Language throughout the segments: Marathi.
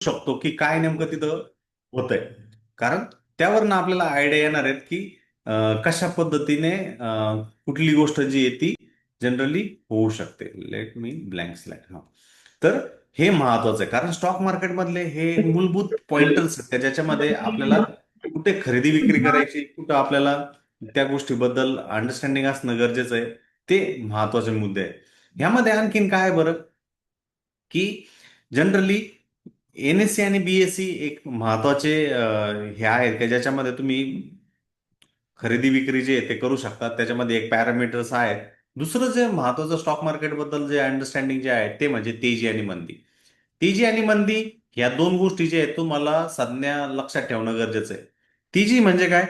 शकतो की काय नेमकं तिथं होतंय. कारण त्यावरनं आपल्याला आयडिया येणार आहेत की कशा पद्धतीने कुठली गोष्ट जी आहे ती जनरली होऊ शकते. लेट मी ब्लँक स्लॅक हा. तर हे महत्वाचं आहे. कारण स्टॉक मार्केटमधले हे मूलभूत पॉइंटर्स आहेत ज्याच्यामध्ये आपल्याला कुठे खरेदी विक्री करायची कुठं आपल्याला त्या गोष्टीबद्दल अंडरस्टँडिंग असणं गरजेचं आहे ते महत्त्वाचे मुद्दे आहेत. ह्यामध्ये आणखीन काय बरं? की जनरली एनएससी आणि बीएससी एक महत्त्वाचे हे आहेत की? ज्याच्यामध्ये तुम्ही खरेदी विक्री जे ते करू शकतात त्याच्यामध्ये एक पॅरामीटर्स आहेत. दुसरं जे महत्वाचं स्टॉक मार्केटबद्दल जे अंडरस्टँडिंग जे आहे ते म्हणजे तेजी आणि मंदी. तेजी आणि मंदी या दोन गोष्टी जे आहेत तुम्हाला संज्ञा लक्षात ठेवणं गरजेचं आहे. तेजी म्हणजे काय?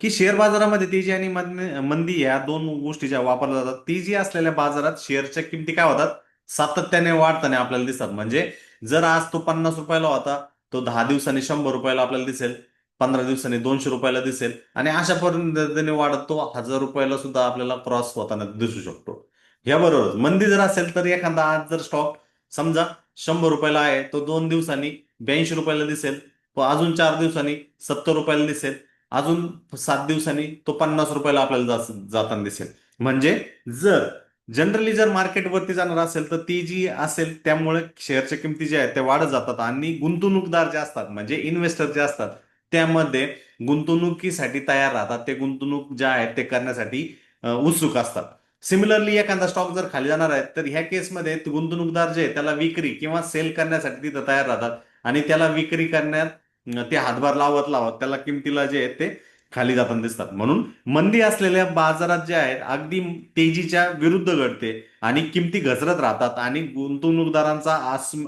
की शेअर बाजारामध्ये तेजी आणि मंदी या दोन गोष्टी ज्या वापरल्या जातात तेजी असलेल्या बाजारात शेअरच्या किमती काय होतात? सातत्याने वाढताना आपल्याला दिसतात. म्हणजे जर आज तो पन्नास रुपयाला होता तो दहा दिवसांनी शंभर रुपयाला आपल्याला दिसेल पंधरा दिवसांनी दोनशे रुपयाला दिसेल आणि अशा पद्धतीने वाढत तो हजार रुपयाला सुद्धा आपल्याला क्रॉस होताना दिसू शकतो. याबरोबर मंदी जर असेल तर एखादा आज जर स्टॉक समजा शंभर रुपयाला आहे तो दोन दिवसांनी ब्याऐंशी रुपयाला दिसेल तो अजून चार दिवसांनी सत्तर रुपयाला दिसेल अजून सात दिवसांनी तो पन्नास रुपयाला आपल्याला जाताना दिसेल. म्हणजे जर जनरली जर मार्केटवरती जाणार असेल तर ती जी असेल त्यामुळे शेअरच्या किमती ज्या आहेत त्या वाढत जातात आणि गुंतवणूकदार जे असतात म्हणजे इन्व्हेस्टर जे असतात त्यामध्ये गुंतवणुकीसाठी तयार राहतात. ते गुंतवणूक ज्या आहेत ते करण्यासाठी उत्सुक असतात. सिमिलरली एखादा स्टॉक जर खाली जाणार आहे तर ह्या केसमध्ये गुंतवणूकदार जे त्याला विक्री किंवा सेल करण्यासाठी तिथं तयार राहतात आणि त्याला विक्री करण्यात ते हातभार लावत लावत त्याला किमतीला जे आहे ते खाली जाताना दिसतात. म्हणून मंदी असलेल्या बाजारात जे आहेत अगदी तेजीच्या विरुद्ध घडते आणि किमती घसरत राहतात आणि गुंतवणूकदारांचा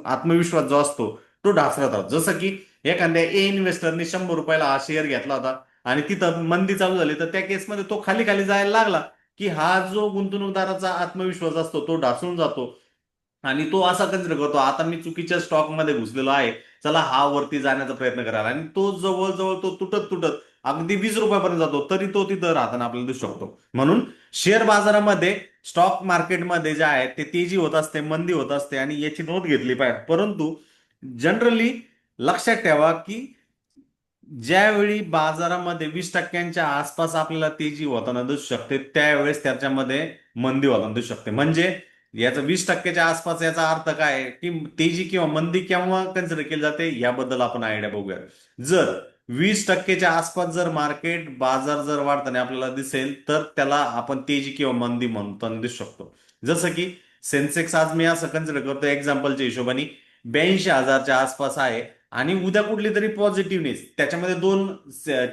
आत्मविश्वास जो असतो तो ढासळत राहतो. जसं की एखाद्या ए इन्व्हेस्टरने शंभर रुपयाला हा शेअर घेतला होता आणि तिथं मंदी चालू झाली तर त्या केसमध्ये तो खाली खाली जायला लागला की हा जो गुंतवणूकदाराचा आत्मविश्वास असतो तो ढासळून जातो आणि तो असा कन्सिडर करतो आता मी चुकीच्या स्टॉकमध्ये घुसलेलो आहे चला हा वरती जाण्याचा प्रयत्न करायला. आणि तो जवळजवळ तो तुटत तुटत अगदी वीस रुपयापर्यंत जातो तरी तो तिथं राहताना आपल्याला दिसू शकतो. म्हणून शेअर बाजारामध्ये स्टॉक मार्केटमध्ये जे आहे ते तेजी होत असते मंदी होत असते आणि याची नोंद घेतली पाहिजे. परंतु जनरली लक्षात ठेवा की ज्यावेळी बाजारामध्ये वीस टक्क्यांच्या आसपास आपल्याला तेजी होताना दिसू शकते त्यावेळेस त्याच्यामध्ये मंदी होताना दिसू शकते. म्हणजे याचा वीस टक्क्याच्या आसपास याचा अर्थ काय? आहे की तेजी किंवा मंदी केव्हा कन्सिडर केली जाते? याबद्दल आपण आयडिया बघूया. जर वीस टक्केच्या आसपास जर मार्केट बाजार जर वाढताना आपल्याला दिसेल तर त्याला आपण तेजी किंवा मंदी म्हणताना दिसू शकतो. जसं की सेन्सेक्स आज मी असं कन्सिडर करतो एक्झाम्पलच्या हिशोबाने. ब्याऐंशी हजारच्या आसपास आहे आणि उद्या कुठली तरी पॉझिटिव्हनेस त्याच्यामध्ये दोन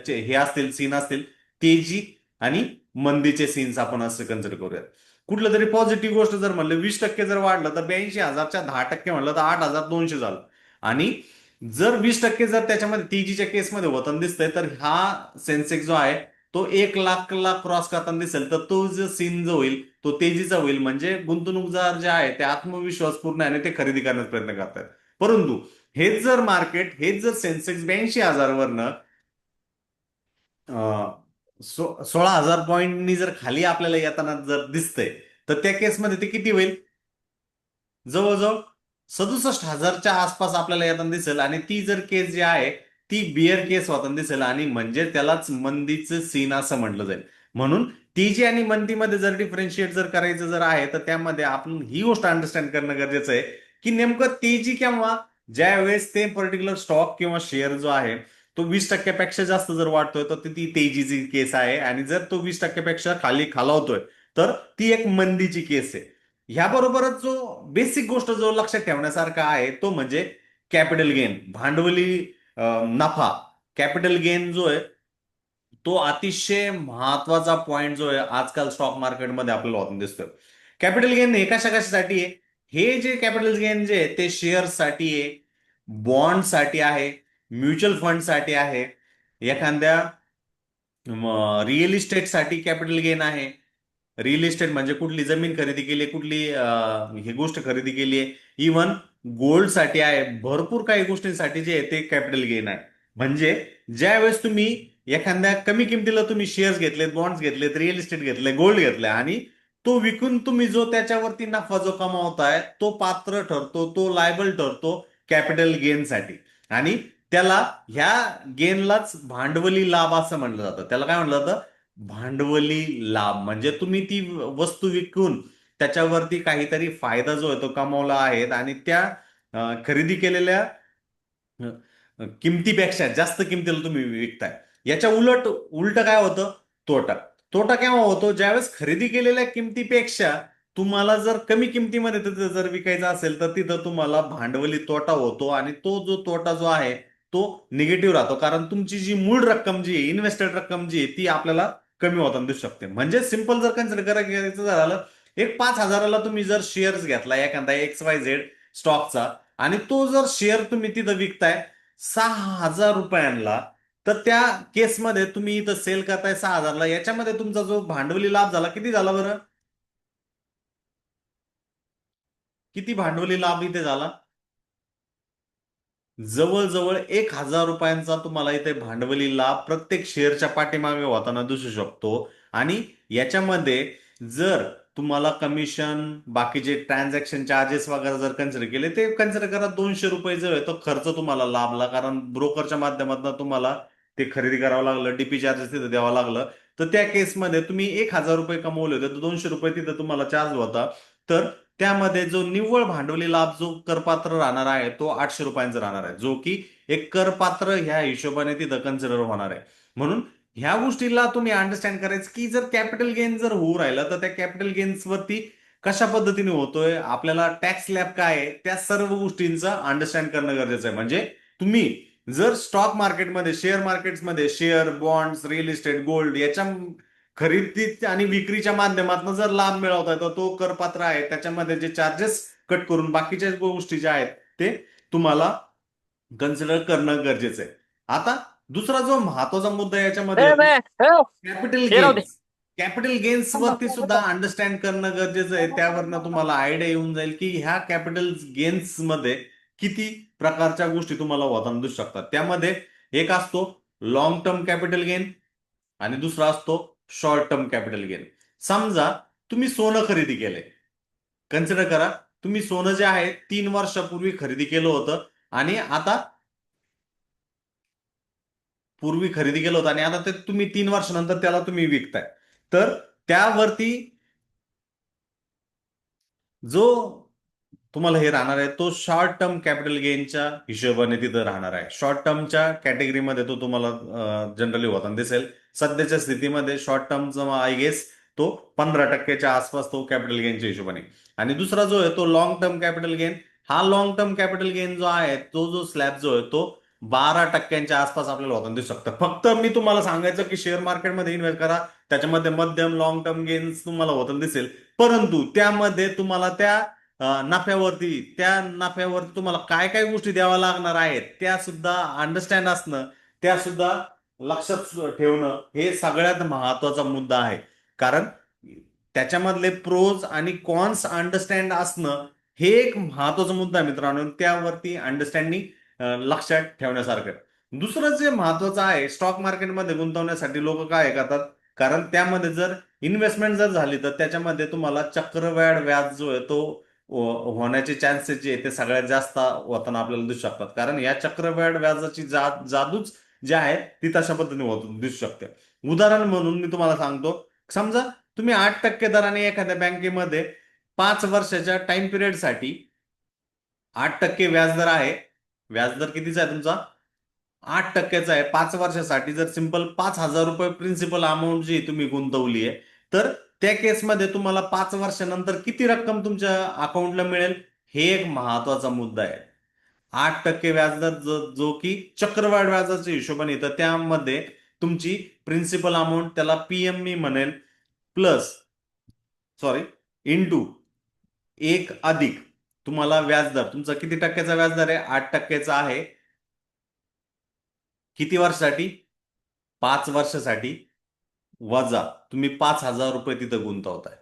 चे- हे असतील सीन असतील. तेजी आणि मंदीचे सीन्स आपण असं कन्सिडर करूयात. कुठलं तरी पॉझिटिव्ह गोष्ट जर म्हणलं वीस टक्के जर वाढलं तर ब्याऐंशी हजारच्या दहा टक्के म्हणलं तर आठ हजार दोनशे झालं. आणि जर वीस टक्के जर त्याच्यामध्ये तेजीच्या केसमध्ये होताना दिसतंय तर हा सेन्सेक्स जो आहे तो एक लाख ला क्रॉस करताना दिसेल. तर तो जो सीन जो होईल तो तेजीचा होईल. म्हणजे गुंतवणूकदार जे आहे ते आत्मविश्वासपूर्ण आहे आणि ते खरेदी करण्याचा प्रयत्न करतात परंतु हेच जर मार्केट हेच जर सेन्सेक्स ब्याऐंशी हजारवरनं सो- सोळा हजार पॉईंटनी जर खाली आपल्याला येताना जर दिसतंय तर त्या केसमध्ये ते किती होईल? जवळजवळ सदुसष्ट हजारच्या आसपास आपल्याला येताना दिसेल आणि ती जर केस जी आहे ती बिअर केस होताना दिसेल आणि म्हणजे त्यालाच मंदीचं सीन असं म्हटलं जाईल. म्हणून तेजी आणि मंदीमध्ये जर डिफरन्शिएट जर करायचं जर आहे तर त्यामध्ये आपण ही गोष्ट अंडरस्टँड करणं गरजेचं आहे की नेमकं तेजी किंवा ज्या वेळेस ते पर्टिक्युलर स्टॉक किंवा शेअर जो आहे तो वीस टक्क्यापेक्षा जास्त जर वाढतोय तर ती तेजीची केस आहे. आणि जर तो वीस टक्क्यापेक्षा खाली खालावतोय तर ती एक मंदीची केस आहे. ह्याबरोबरच जो बेसिक गोष्ट जो लक्षात ठेवण्यासारखा आहे तो म्हणजे कॅपिटल गेन भांडवली नफा. कॅपिटल गेन जो आहे तो अतिशय महत्त्वाचा पॉइंट जो आहे आजकाल स्टॉक मार्केटमध्ये आपल्याला होताना दिसतोय. कॅपिटल गेन हे कशा कशासाठी आहे? हे जे कॅपिटल गेन जे आहे ते शेअर्ससाठी आहे बॉन्डसाठी आहे म्युच्युअल फंडसाठी आहे. एखाद्या रिअल इस्टेटसाठी कॅपिटल गेन आहे. रिअल इस्टेट म्हणजे कुठली जमीन खरेदी केली आहे, कुठली ही गोष्ट खरेदी केली आहे. इवन गोल्डसाठी आहे. भरपूर काही गोष्टींसाठी जे आहे ते कॅपिटल गेन आहे. म्हणजे ज्यावेळेस तुम्ही एखाद्या कमी किमतीला तुम्ही शेअर्स घेतलेत बॉन्ड्स घेतलेत रिअल इस्टेट घेतले गोल्ड घेतले आणि तो विकून तुम्ही जो त्याच्यावरती नफा जो कमावताय तो पात्र ठरतो तो लायबल ठरतो कॅपिटल गेनसाठी आणि त्याला ह्या गेनलाच भांडवली लाभ असं म्हणलं जातं. त्याला काय म्हणलं जातं? भांडवली लाभ. म्हणजे तुम्ही ती वस्तू विकून त्याच्यावरती काहीतरी फायदा जो आहे तो कमावला आहे आणि त्या खरेदी केलेल्या किमतीपेक्षा जास्त किमतीला तुम्ही विकताय. याच्या उलट उलट काय होतं? तोटा. तोटा केव्हा होतो? ज्यावेळेस खरेदी केलेल्या किमतीपेक्षा तुम्हाला जर कमी किमतीमध्ये तिथं जर विकायचं असेल तर तिथं तुम्हाला भांडवली तोटा होतो आणि तो जो तोटा जो आहे तो निगेटिव्ह राहतो. कारण तुमची जी मूळ रक्कम जी आहे इन्व्हेस्टेड रक्कम जी आहे ती आपल्याला कमी होताना दिसू शकते. म्हणजे सिंपल जर कन्सिडर करायचं झालं एक पाच हजाराला तुम्ही जर शेअर्स घेतला एखादा एक्स वाय झेड स्टॉकचा आणि तो जर शेअर तुम्ही तिथं विकताय सहा हजार रुपयांना तर त्या केसमध्ये तुम्ही इथं सेल करताय सहा हजारला. याच्यामध्ये तुमचा जो भांडवली लाभ झाला किती झाला बरं? किती भांडवली लाभ इथे झाला? जवळजवळ एक हजार रुपयांचा तुम्हाला इथे भांडवली लाभ प्रत्येक शेअरच्या पाठीमागे होताना दिसू शकतो. आणि याच्यामध्ये जर तुम्हाला कमिशन बाकीचे ट्रान्झॅक्शन चार्जेस वगैरे जर कन्सिडर केले ते कन्सिडर करा दोनशे रुपये जो आहे तो खर्च तुम्हाला लाभला. कारण ब्रोकरच्या माध्यमातून तुम्हाला ते खरेदी करावं लागलं डीपी चार्जेस तिथं द्यावं लागलं. तर त्या केसमध्ये तुम्ही एक हजार रुपये कमवले होते तर दोनशे रुपये तिथं तुम्हाला चार्ज होता. तर त्यामध्ये जो निव्वळ भांडवली लाभ जो करपात्र राहणार आहे तो आठशे रुपयांचा राहणार आहे. जो की एक करपात्र ह्या हिशोबाने तिथं कन्सिडर होणार आहे. म्हणून ह्या गोष्टीला तुम्ही अंडरस्टँड करायचं की जर कॅपिटल गेन जर होऊ राहिलं तर त्या कॅपिटल गेन्सवरती कशा पद्धतीने होतोय आपल्याला टॅक्स स्लॅब काय आहे त्या सर्व गोष्टींचा अंडरस्टँड करणं गरजेचं आहे. म्हणजे तुम्ही जर स्टॉक मार्केटमध्ये शेअर मार्केटमध्ये share bonds real estate gold याच्या खरेदी आणि विक्रीच्या माध्यमातून जर लाभ मिळवताय तर तो करपात्र आहे. त्याच्यामध्ये जे चार्जेस कट करून बाकीच्या गोष्टी ज्या आहेत ते तुम्हाला कन्सिडर करणं गरजेचं आहे. आता दुसरा जो महत्त्वाचा मुद्दा याच्यामध्ये कॅपिटल. गेन्स कॅपिटल गेन्स वरती सुद्धा अंडरस्टँड करणं गरजेचं आहे. त्यावरनं तुम्हाला आयडिया येऊन जाईल की ह्या कॅपिटल गेन्समध्ये किती प्रकारच्या गोष्टी तुम्हाला होताना दिसू शकतात. त्यामध्ये एक असतो लॉंग टर्म कॅपिटल गेन आणि दुसरा असतो शॉर्ट टर्म कॅपिटल गेन समजा तुम्ही सोनं खरेदी केलंय. कन्सिडर करा तुम्ही सोनं जे आहे तीन वर्षापूर्वी खरेदी केलं होतं आणि आता पूर्वी खरेदी केलं होतं आणि आता ते तुम्ही तीन वर्षानंतर त्याला तुम्ही विकताय. तर त्यावरती जो तुम्हाला हे राहणार आहे. तो शॉर्ट टर्म कॅपिटल गेनच्या हिशोबाने तिथं राहणार आहे. शॉर्ट टर्मच्या कॅटेगरीमध्ये तो तुम्हाला जनरली होताना दिसेल. सध्याच्या स्थितीमध्ये शॉर्ट टर्मचा आय गेस तो पंधरा टक्क्याच्या आसपास तो कॅपिटल गेनच्या हिशोबाने. आणि दुसरा जो आहे तो लॉंग टर्म कॅपिटल गेन हा लॉंग टर्म कॅपिटल गेन जो आहे तो जो स्लॅब जो आहे तो बारा टक्क्यांच्या आसपास आपल्याला होताना दिसू शकतं. फक्त मी तुम्हाला सांगायचं की शेअर मार्केटमध्ये इन्व्हेस्ट करा. त्याच्यामध्ये मध्यम लॉंग टर्म गेन्स तुम्हाला होताना दिसेल. परंतु त्यामध्ये तुम्हाला त्या नफ्यावरती त्या नफ्यावरती तुम्हाला काय काय गोष्टी द्याव्या लागणार आहेत त्या सुद्धा अंडरस्टँड असणं त्या सुद्धा लक्षात ठेवणं हे सगळ्यात महत्त्वाचा मुद्दा आहे. कारण त्याच्यामधले प्रोज आणि कॉन्स अंडरस्टँड असणं हे एक महत्त्वाचा मुद्दा आहे मित्रांनो त्यावरती अंडरस्टँडिंग लक्षात ठेवण्यासारखं. दुसरं जे महत्वाचं आहे स्टॉक मार्केटमध्ये गुंतवण्यासाठी लोक काय करतात? कारण त्यामध्ये जर इन्व्हेस्टमेंट जर झाली तर त्याच्यामध्ये तुम्हाला चक्रवाढ व्याज जो आहे तो होण्याचे चान्सेस जे ते सगळ्यात जास्त होताना आपल्याला दिसू शकतात. कारण या चक्रवाढ व्याजाची जा जादूच जी आहे ती तशा पद्धतीने होत दिसू शकते. उदाहरण म्हणून मी तुम्हाला सांगतो. समजा तुम्ही आठ टक्के दराने एखाद्या बँकेमध्ये पाच वर्षाच्या टाइम पिरियडसाठी आठ टक्के व्याजदर आहे. व्याजदर कितीचा आहे तुमचा? आठ टक्क्याचा आहे. पाच वर्षासाठी जर सिंपल पाच हजार रुपये प्रिन्सिपल अमाऊंट जी तुम्ही गुंतवली आहे तर त्या केसमध्ये तुम्हाला पाच वर्षानंतर किती रक्कम तुमच्या अकाउंटला मिळेल? हे एक महत्त्वाचा मुद्दा आहे. आठ टक्के व्याजदर जो जो की चक्रवाढ व्याजाच्या हिशोबाने येतं. त्यामध्ये तुमची प्रिन्सिपल अमाऊंट त्याला पीएमई म्हणेल प्लस सॉरी इंटू एक अधिक तुम्हाला व्याजदर. तुमचा किती टक्क्याचा व्याजदर आहे? आठ टक्क्याचा आहे. किती वर्षासाठी? पाच वर्षासाठी. वजा. तुम्ही पाच हजार रुपये तिथं गुंतवताय.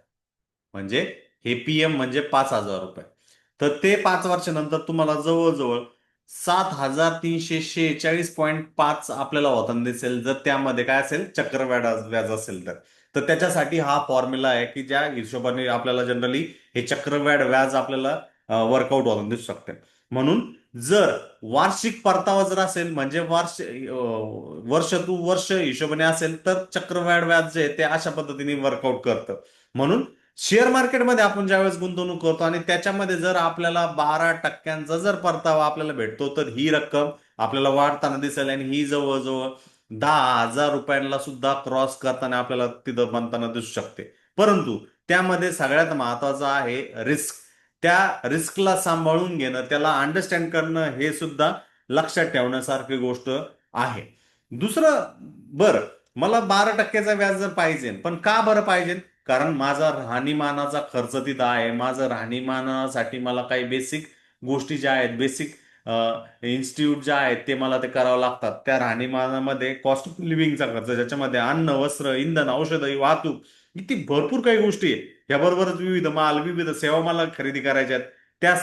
म्हणजे हे पीएम म्हणजे पाच हजार रुपये. तर ते पाच वर्षानंतर तुम्हाला जवळजवळ सात हजार तीनशे शेहेचाळीस पॉईंट पाच आपल्याला होताना दिसेल. जर त्यामध्ये काय असेल? चक्रव्याज व्याज असेल तर. तर त्याच्यासाठी हा फॉर्म्युला आहे की ज्या हिशोबाने आपल्याला जनरली हे चक्रव्याढ व्याज आपल्याला वर्कआउट होताना दिसू शकते. म्हणून जर वार्षिक परतावा जर असेल म्हणजे वर्ष वर्ष तू वर्ष हिशोबाने असेल तर चक्रवाढ व्याज जे आहे ते अशा पद्धतीने वर्कआउट करतं. म्हणून शेअर मार्केटमध्ये आपण ज्यावेळेस गुंतवणूक करतो आणि त्याच्यामध्ये जर आपल्याला बारा टक्क्यांचा जर परतावा आपल्याला भेटतो तर ही रक्कम आपल्याला वाढताना दिसेल आणि ही जवळजवळ दहा हजार रुपयांना सुद्धा क्रॉस करताना आपल्याला तिथं बनताना दिसू शकते. परंतु त्यामध्ये सगळ्यात महत्वाचं आहे रिस्क त्या रिस्कला सांभाळून घेणं त्याला अंडरस्टँड करणं हे सुद्धा लक्षात ठेवण्यासारखी गोष्ट आहे. दुसरं बरं मला बारा टक्क्याचा व्याज जर पाहिजे पण का बरं पाहिजे? कारण माझा राहणीमानाचा खर्च तिथं आहे. माझं राहणीमानासाठी मला काही बेसिक गोष्टी ज्या आहेत बेसिक इन्स्टिट्यूट ज्या आहेत ते मला ते करावं लागतात. त्या राहणीमानामध्ये कॉस्ट ऑफ लिव्हिंगचा खर्च ज्याच्यामध्ये अन्न वस्त्र इंधन औषध वाहतूक किती भरपूर काही गोष्टी आहेत. याबरोबरच विविध माल विविध सेवा मला खरेदी करायच्या आहेत त्या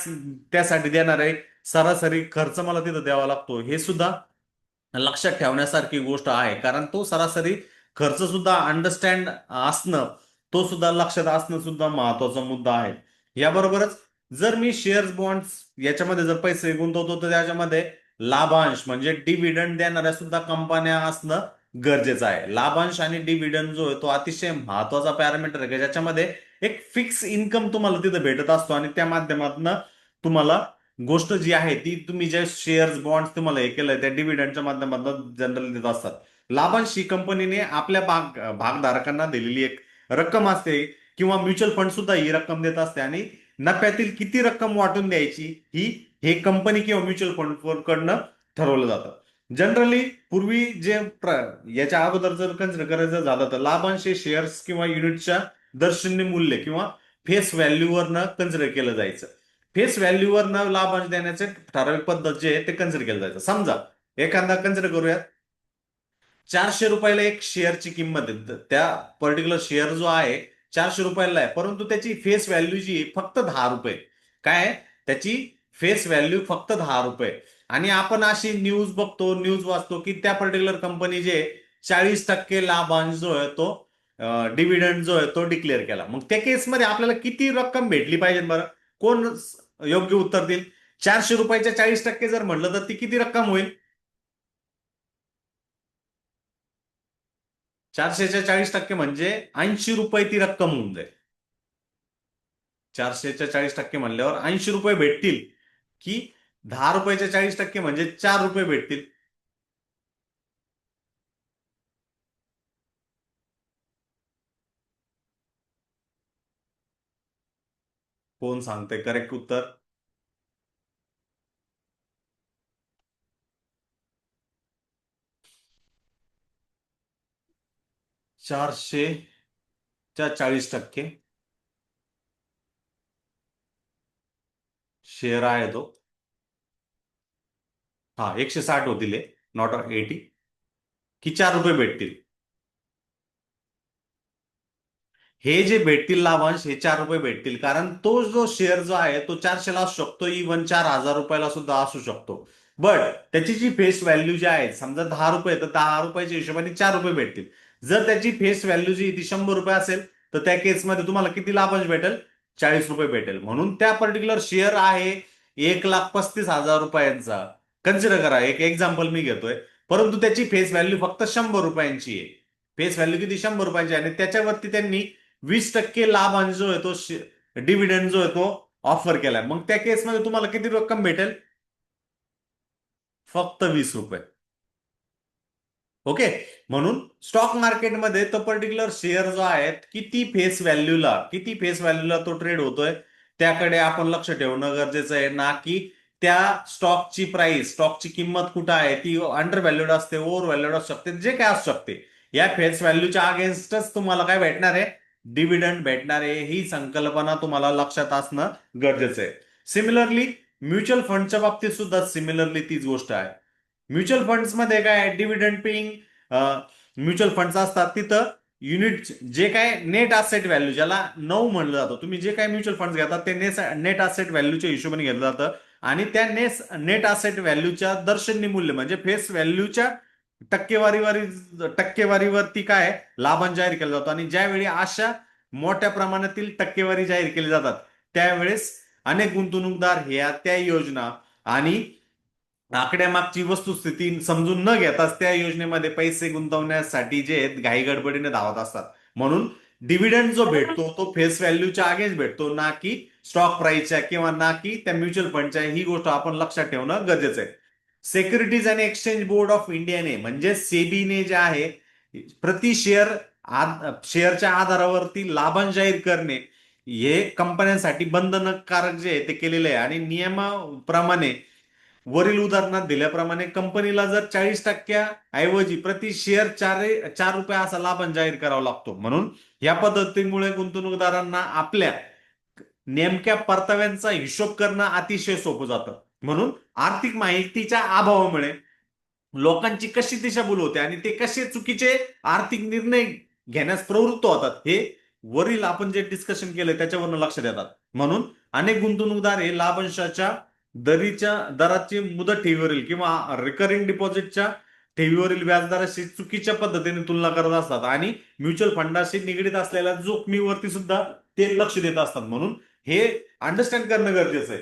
त्यासाठी देणारे सरासरी खर्च मला तिथं द्यावा लागतो. हे सुद्धा लक्षात ठेवण्यासारखी गोष्ट आहे. कारण तो सरासरी खर्च सुद्धा अंडरस्टँड असणं तो सुद्धा लक्षात असणं सुद्धा महत्त्वाचा मुद्दा आहे. याबरोबरच जर मी शेअर्स बॉन्ड्स याच्यामध्ये जर पैसे गुंतवतो तर त्याच्यामध्ये लाभांश म्हणजे डिव्हिडंड देणाऱ्या सुद्धा कंपन्या असणं गरजेचं आहे. लाभांश आणि डिव्हिडंड जो आहे तो अतिशय महत्त्वाचा पॅरामीटर आहे. ज्याच्यामध्ये एक फिक्स इन्कम तुम्हाला तिथं भेटत असतो आणि त्या माध्यमातून तुम्हाला गोष्ट जी आहे ती तुम्ही ज्या शेअर्स बॉन्ड्स तुम्हाला हे केलंय त्या डिव्हिडंडच्या माध्यमातून जनरल देत असतात. लाभांश ही कंपनीने आपल्या भाग भागधारकांना दिलेली एक रक्कम असते किंवा म्युच्युअल फंड सुद्धा ही रक्कम देत असते आणि नफ्यातील किती रक्कम वाटून द्यायची ही हे कंपनी किंवा म्युच्युअल फंड कडनं ठरवलं जातं. जनरली पूर्वी जे प्र- याच्या अगोदर जर कन्सिडर करायचं झालं तर लाभांश शेअर्स किंवा युनिटच्या दर्शनी मूल्य किंवा फेस व्हॅल्यूवरनं कन्सिडर केलं जायचं. फेस व्हॅल्यूवरनं लाभांश देण्याचे ठराविक पद्धत जे आहे ते कन्सिडर केलं जायचं. समजा एखादा कन्सिडर करूयात. चारशे रुपयाला एक शेअरची किंमत आहे. त्या पर्टिक्युलर शेअर जो आहे चारशे रुपयाला आहे. परंतु त्याची फेस व्हॅल्यू जी आहे फक्त दहा रुपये. काय त्याची फेस व्हॅल्यू फक्त दहा रुपये. आणि आपण अशी न्यूज बघतो न्यूज वाचतो की त्या पर्टिक्युलर कंपनी जे चाळीस टक्के लाभांश जो आहे तो डिव्हिडंड जो आहे तो डिक्लेअर केला. मग त्या केसमध्ये आपल्याला किती रक्कम भेटली पाहिजे बरं? कोण योग्य उत्तर देईल? चारशे रुपयाच्या चाळीस टक्के जर म्हणलं तर ती किती रक्कम होईल? चारशेच्या चाळीस टक्के म्हणजे ऐंशी रुपये ती रक्कम होऊन जाईल. चारशेच्या चाळीस टक्के म्हणल्यावर ऐंशी रुपये भेटतील की दहा रुपयाच्या चाळीस टक्के म्हणजे चार रुपये भेटतील. कोण सांगते? करेक्ट उत्तर? चारशे च्या चाळीस टक्के शेअर आहे तो हा एकशे साठ होतील नॉट एटी। की चार रुपये भेटतील हे जे भेटतील लाभांश हे चार रुपये भेटतील. कारण तो जो शेअर जो आहे तो चारशेला असू शकतो इव्हन चार हजार रुपयाला सुद्धा असू शकतो. बट त्याची जी फेस व्हॅल्यू जी आहे समजा दहा रुपये तर दहा रुपयाच्या हिशोबाने चार रुपये भेटतील. जर त्याची फेस व्हॅल्यू जी ती शंभर रुपये असेल तर त्या केसमध्ये तुम्हाला किती लाभांश भेटेल? चाळीस रुपये भेटेल. म्हणून त्या पर्टिक्युलर शेअर आहे एक लाख पस्तीस हजार रुपयांचा. कन्सिडर करा एक एक्झाम्पल मी घेतोय. परंतु त्याची फेस व्हॅल्यू फक्त शंभर रुपयांची आहे. फेस व्हॅल्यू किती? शंभर रुपयांची आहे. आणि त्याच्यावरती त्यांनी वीस टक्के लाभांश जो आहे तो डिव्हिडंड जो आहे तो ऑफर केलाय. मग त्या केसमध्ये तुम्हाला किती रक्कम भेटेल? फक्त वीस रुपये. ओके? म्हणून स्टॉक मार्केटमध्ये तो पर्टिक्युलर शेअर जो आहे किती फेस व्हॅल्यूला किती फेस व्हॅल्यूला तो ट्रेड होतोय त्याकडे आपण लक्ष ठेवणं गरजेचं आहे ना की त्या स्टॉकची प्राइस स्टॉकची किंमत कुठं आहे ती अंडर व्हॅल्यूड असते ओव्हर व्हॅल्यूड असू शकते जे काय असू शकते. या फेस व्हॅल्यूच्या अगेन्स्टच तुम्हाला काय भेटणार आहे? डिव्हिडंड भेटणार आहे ही संकल्पना तुम्हाला लक्षात असणं गरजेचं आहे. सिमिलरली म्युच्युअल फंडच्या बाबतीत सुद्धा सिमिलरली तीच गोष्ट आहे. म्युच्युअल फंड्समध्ये काय डिव्हिडंड पेईंग म्युच्युअल फंड्स असतात. तिथं युनिट जे काय नेट असेट व्हॅल्यू ज्याला नऊ म्हणलं जातं तुम्ही जे काय म्युच्युअल फंड घेतात ते नेट असेट व्हॅल्यूच्या हिशोबाने घेतलं जातं. आणि त्या नेस नेट असेट व्हॅल्यूच्या दर्शनी मूल्य म्हणजे फेस व्हॅल्यूच्या टक्केवारीवर टक्केवारीवरती काय? लाभांश जाहीर केला जातो. आणि ज्यावेळी अशा मोठ्या प्रमाणातील टक्केवारी जाहीर केली जातात त्यावेळेस अनेक गुंतवणूकदार ह्या त्या योजना आणि आकड्यामागची वस्तुस्थिती समजून न घेताच त्या योजनेमध्ये पैसे गुंतवण्यासाठी जे आहेत घाई गडबडीने धावत असतात. म्हणून डिव्हिडंड जो भेटतो तो फेस व्हॅल्यूच्या अगेन्स्ट भेटतो ना की स्टॉक प्राईसच्या किंवा ना की त्या म्युच्युअल फंडच्या ही गोष्ट आपण लक्षात ठेवणं गरजेचं आहे. सेक्युरिटीज आणि एक्सचेंज बोर्ड ऑफ इंडियाने म्हणजे सेबीने जे आहे प्रति शेअर शेअरच्या आधारावरती लाभांश जाहीर करणे हे कंपन्यांसाठी बंधनकारक जे आहे ते केलेले आहे. आणि नियमाप्रमाणे वरील उदाहरणात दिल्याप्रमाणे कंपनीला जर चाळीस टक्क्या ऐवजी प्रति शेअर चार चार रुपये असा लाभांश जाहीर करावा लागतो. म्हणून या पद्धतीमुळे गुंतवणूकदारांना आपल्या नेमक्या परताव्यांचा हिशोब करणं अतिशय सोपं जातं. म्हणून आर्थिक माहितीच्या अभावामुळे लोकांची कशी दिशाभूल होते आणि ते कसे चुकीचे आर्थिक निर्णय घेण्यास प्रवृत्त होतात हे वरील आपण जे डिस्कशन केलं त्याच्यावरनं लक्षात येतात म्हणून अनेक गुंतवणूकदार हे लाभांशाच्या दरीच्या दराची मुदत ठेवीवरील किंवा रिकरिंग डिपॉझिटच्या ठेवीवरील व्याजदराशी चुकीच्या पद्धतीने तुलना करत असतात आणि म्युच्युअल फंडाशी निगडीत असलेल्या जोखमीवरती सुद्धा ते लक्ष देत असतात. म्हणून हे अंडरस्टँड करणं गरजेचं आहे.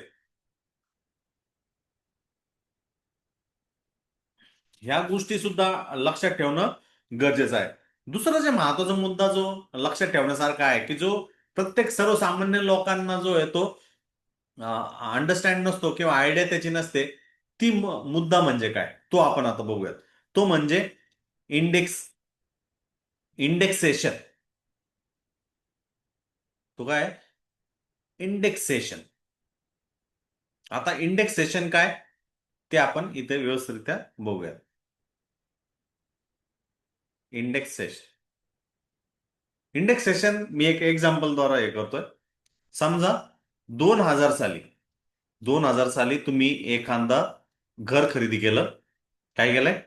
ह्या गोष्टी सुद्धा लक्षात ठेवणं गरजेचं आहे. दुसरा जे महत्त्वाचा मुद्दा जो लक्षात ठेवण्यासारखा आहे की जो प्रत्येक सर्वसामान्य लोकांना जो आहे तो अंडरस्टँड नसतो किंवा आयडिया त्याची नसते ती मुद्दा म्हणजे काय? तो आपण आता बघूयात. तो म्हणजे इंडेक्स इंडेक्सेशन तो काय? इंडेक्सेशन आता इंडेक्सेशन काय? ते आपण इथे व्यवस्थितरित्या बघूयात. इंडेक्सेशन इंडेक्सेशन मी एक एक्झाम्पल द्वारा हे करतोय. समजा दोन हजार साली दोन हजार साली तुम्ही एखादा घर खरेदी केलं. काय केलंय?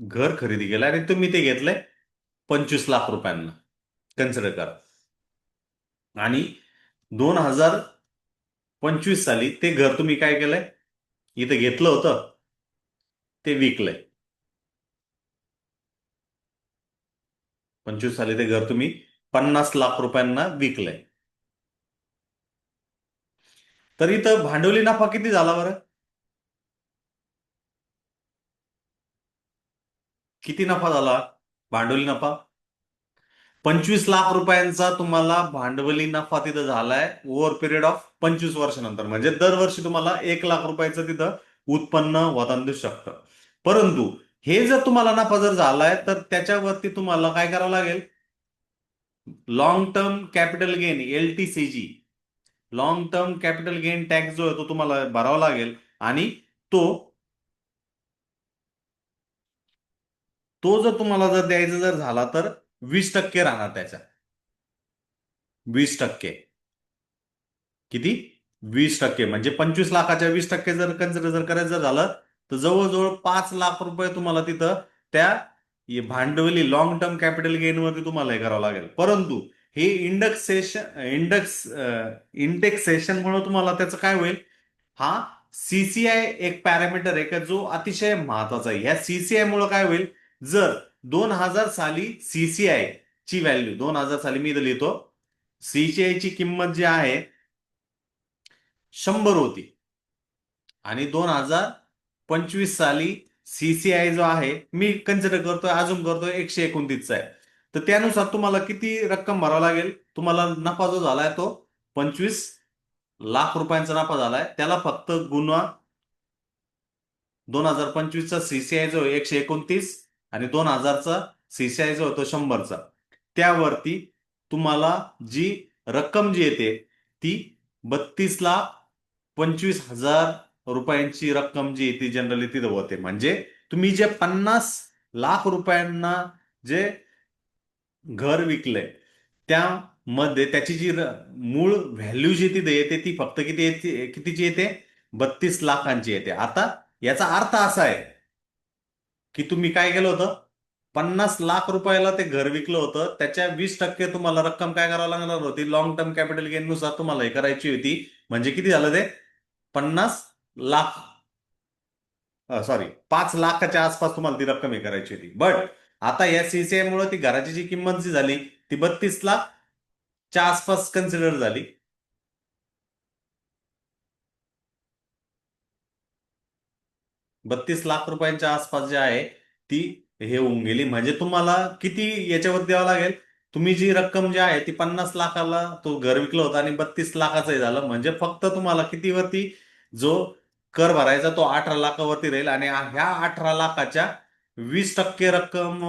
घर खरेदी केलं आणि तुम्ही ते घेतलंय पंचवीस लाख रुपयांना. कन्सिडर करा. आणि दोन हजार पंचवीस साली ते घर तुम्ही काय केलंय? इथं घेतलं होतं. ते विकलंय. पंचवीस साली ते घर तुम्ही पन्नास लाख रुपयांना विकलंय. तर इथं भांडवली नफा किती झाला बरं? किती नफा झाला? भांडवली नफा? पंचवीस लाख रुपयांचा तुम्हाला भांडवली नफा तिथं झालाय ओव्हर पिरियड ऑफ पंचवीस वर्षानंतर. म्हणजे दरवर्षी तुम्हाला एक लाख रुपयाचं तिथं उत्पन्न होताना दिसू शकतं. परंतु हे जर तुम्हाला नफा जर झालाय तर त्याच्यावरती तुम्हाला काय करावं लागेल? Long term capital gain L T C G long term capital gain tax जो आहे तो तुम्हाला भरावा लागेल आणि तो तो जर तुम्हाला जर द्यायचा जर झाला तर वीस टक्के राहणार त्याच्या वीस टक्के. किती? वीस टक्के. म्हणजे पंचवीस लाखाच्या वीस टक्के जर कन्सिडर जर करायचं झालं तर जवळजवळ पाच लाख रुपये तुम्हाला तिथं त्या भांडवली लॉंग टर्म कॅपिटल गेन वरती तुम्हाला हे करावं लागेल. परंतु हे इंडक्सेशन इंडक्स इंडेक्सेशन म्हणून तुम्हाला त्याचं काय होईल? हा सीसीआय एक पॅरामीटर आहे का जो अतिशय महत्त्वाचा आहे. ह्या सीसीआय मुळे काय होईल? जर दोन हजार साली सीसीआय ची व्हॅल्यू दोन हजार साली मी इथं लिहितो सीसीआय ची किंमत जी आहे शंभर होती. आणि दोन हजार पंचवीस साली सीसीआय जो आहे मी कन्सिडर करतोय अजून करतोय एकशे एकोणतीसचा आहे. तर त्यानुसार तुम्हाला किती रक्कम भरावं लागेल? तुम्हाला नफा जो झालाय तो पंचवीस लाख रुपयांचा नफा झालाय. त्याला फक्त गुन्हा दोन हजार पंचवीसचा सीसीआय जो एकशे एकोणतीस आणि दोन हजारचा सीसीआय जो होतो शंभरचा. त्यावरती तुम्हाला जी रक्कम जी येते ती बत्तीस लाख पंचवीस हजार रुपयांची रक्कम जी ती जनरली तिथं होते म्हणजे तुम्ही जे पन्नास लाख रुपयांना जे घर विकलंय त्यामध्ये त्याची जी मूळ व्हॅल्यू जी तिथे येते ती फक्त किती येते कितीची येते? बत्तीस लाखांची येते. आता याचा अर्थ असा आहे की तुम्ही काय केलं होतं? पन्नास लाख रुपयाला ते घर विकलं होतं. त्याच्या वीस टक्के तुम्हाला रक्कम काय करावं लागणार होती? लॉंग टर्म कॅपिटल गेन नुसार तुम्हाला हे करायची होती. म्हणजे किती झालं ते? पन्नास लाख. सॉरी पाच लाखाच्या आसपास तुम्हाला ती रक्कम हे करायची होती. बट आता या सीसीआय मुळे ती घराची जी किंमत जी झाली ती बत्तीस लाख च्या आसपास कन्सिडर झाली. बत्तीस लाख रुपयांच्या आसपास जे आहे ती हे होऊन गेली. म्हणजे तुम्हाला किती याच्यावर द्यावं लागेल? तुम्ही जी रक्कम जी आहे ती पन्नास लाखाला तो घर विकलं होता आणि बत्तीस लाखाचं झालं. म्हणजे फक्त तुम्हाला कितीवरती जो कर भरायचा तो अठरा लाखावरती राहील आणि ह्या अठरा लाखाच्या वीस टक्के रक्कम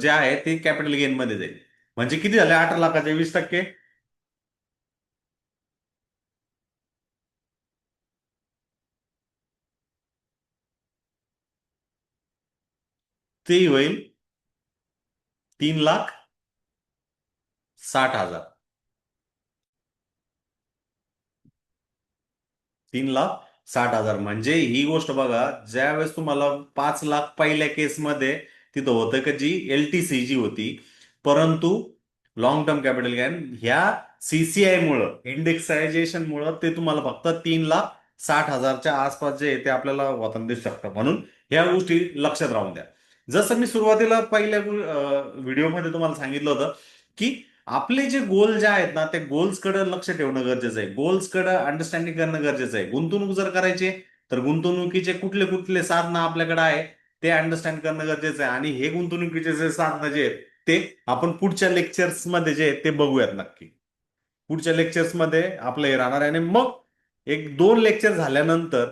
जे आहे ती कॅपिटल गेन मध्ये जाईल. म्हणजे किती झाले? अठरा लाखाचे वीस टक्के. तेही होईल तीन लाख साठ हजार. तीन लाख साठ हजार. म्हणजे ही गोष्ट बघा ज्यावेळेस तुम्हाला पाच लाख पहिल्या केसमध्ये तिथं होतं का जी एल टी सी जी होती परंतु लॉंग टर्म कॅपिटल गॅन ह्या सीसीआय मुळे इंडेक्सायझेशन मुळे ते तुम्हाला फक्त तीन लाख साठ हजारच्या आसपास जे ते आपल्याला वतन दिसू शकतं. म्हणून ह्या गोष्टी लक्षात राहून द्या. जसं मी सुरुवातीला पहिल्या व्हिडिओमध्ये तुम्हाला सांगितलं होतं की आपले जे गोल जे आहेत ना ते गोल्सकडे लक्ष ठेवणं गरजेचं आहे. गोल्सकडे अंडरस्टँडिंग करणं गरजेचं आहे. गुंतवणूक जर करायची तर गुंतवणुकीचे कुठले कुठले साधनं आपल्याकडे आहे ते अंडरस्टँड करणं गरजेचं आहे. आणि हे गुंतवणुकीचे जे साधनं जे आहेत ते आपण पुढच्या लेक्चर्समध्ये जे आहेत ते बघूयात नक्की. पुढच्या लेक्चर्समध्ये आपलं हे राहणार आहे. आणि मग एक दोन लेक्चर झाल्यानंतर